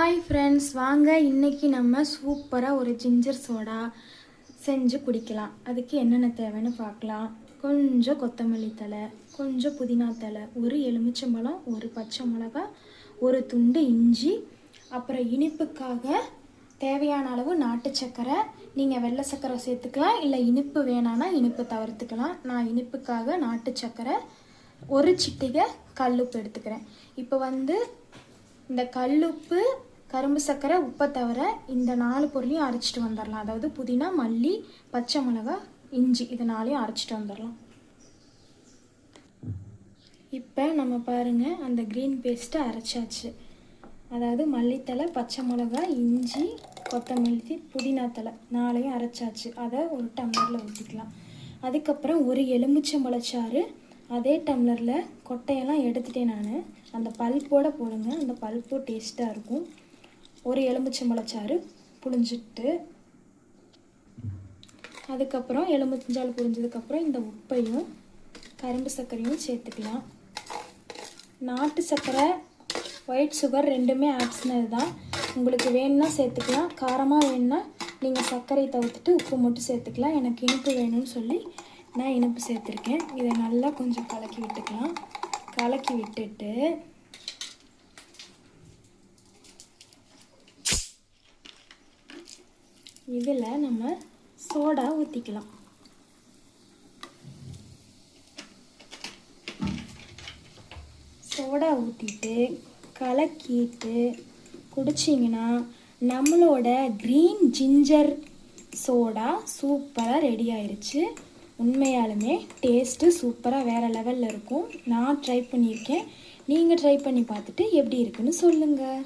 Hi friends வாங்க இன்னைக்கு நம்ம சூப்பராக ஒரு ஜிஞ்சர் சோடா செஞ்சு குடிக்கலாம். அதுக்கு என்னென்ன தேவைன்னு பார்க்கலாம். கொஞ்சம் கொத்தமல்லி தழை கொஞ்சம் புதினா தழை ஒரு எலுமிச்சம்பழம் ஒரு பச்சை மிளகா ஒரு துண்டு இஞ்சி அப்புறம் இனிப்புக்காக தேவையான அளவு நாட்டு சர்க்கரை. நீங்கள் வெள்ளை சர்க்கரை சேர்த்துக்கலாம் இல்லை இனிப்பு வேணான்னா இனிப்பு தவிர்த்துக்கலாம். நான் இனிப்புக்காக நாட்டு சர்க்கரை ஒரு சிட்டிகை கல்லுப்பு எடுத்துக்கிறேன். இப்போ வந்து இந்த கல்லுப்பு கரும்பு சர்க்கரை உப்பை தவிர இந்த நாலு பொருளையும் அரைச்சிட்டு வந்துடலாம் அதாவது புதினா மல்லி பச்சை மிளகா இஞ்சி இது நாளையும் அரைச்சிட்டு வந்துடலாம் இப்போ நம்ம பாருங்க அந்த க்ரீன் பேஸ்ட்டை அரைச்சாச்சு. அதாவது மல்லித்தலை பச்சை மிளகா இஞ்சி கொத்தமல்லி புதினா தலை நாளையும் அரைச்சாச்சு. அதை ஒரு டம்ளரில் ஊற்றிக்கலாம் அதுக்கப்புறம் ஒரு எலுமிச்சம்பழச்சாறு அதே டம்ளரில் கொட்டையெல்லாம் எடுத்துட்டேன் நான். அந்த பல்ப்போடு போடுங்க அந்த பல்ப்பு டேஸ்ட்டாக இருக்கும். ஒரு எலுமிச்சம்பழச்சாறு புழிஞ்சிட்டு அதுக்கப்புறம் எலுமிச்சால் புரிஞ்சதுக்கப்புறம் இந்த உப்பையும் கரும்பு சர்க்கரையும் சேர்த்துக்கலாம். நாட்டு சர்க்கரை ஒயிட் சுகர் ரெண்டுமே ஆப்ஷனல் தான். உங்களுக்கு வேணும்னா சேர்த்துக்கலாம். காரமாக வேணும்னா நீங்கள் சர்க்கரை தவிர்த்துட்டு உப்பு மட்டும் சேர்த்துக்கலாம். எனக்கு இனிப்பு வேணும்னு சொல்லி நான் இனிப்பு சேர்த்துருக்கேன். இதை நல்லா கொஞ்சம் கலக்கி விட்டுக்கலாம். கலக்கி விட்டுட்டு இதில் நம்ம சோடா ஊற்றிக்கலாம் சோடா ஊற்றிட்டு கலக்கிட்டு குடிச்சிங்கன்னா நம்மளோட க்ரீன் ஜிஞ்சர் சோடா சூப்பராக ரெடி ஆயிடுச்சு உண்மையாலுமே டேஸ்ட்டு சூப்பராக வேறு லெவலில் இருக்கும். நான் ட்ரை பண்ணியிருக்கேன். நீங்கள் ட்ரை பண்ணி பார்த்துட்டு எப்படி இருக்குன்னு சொல்லுங்கள்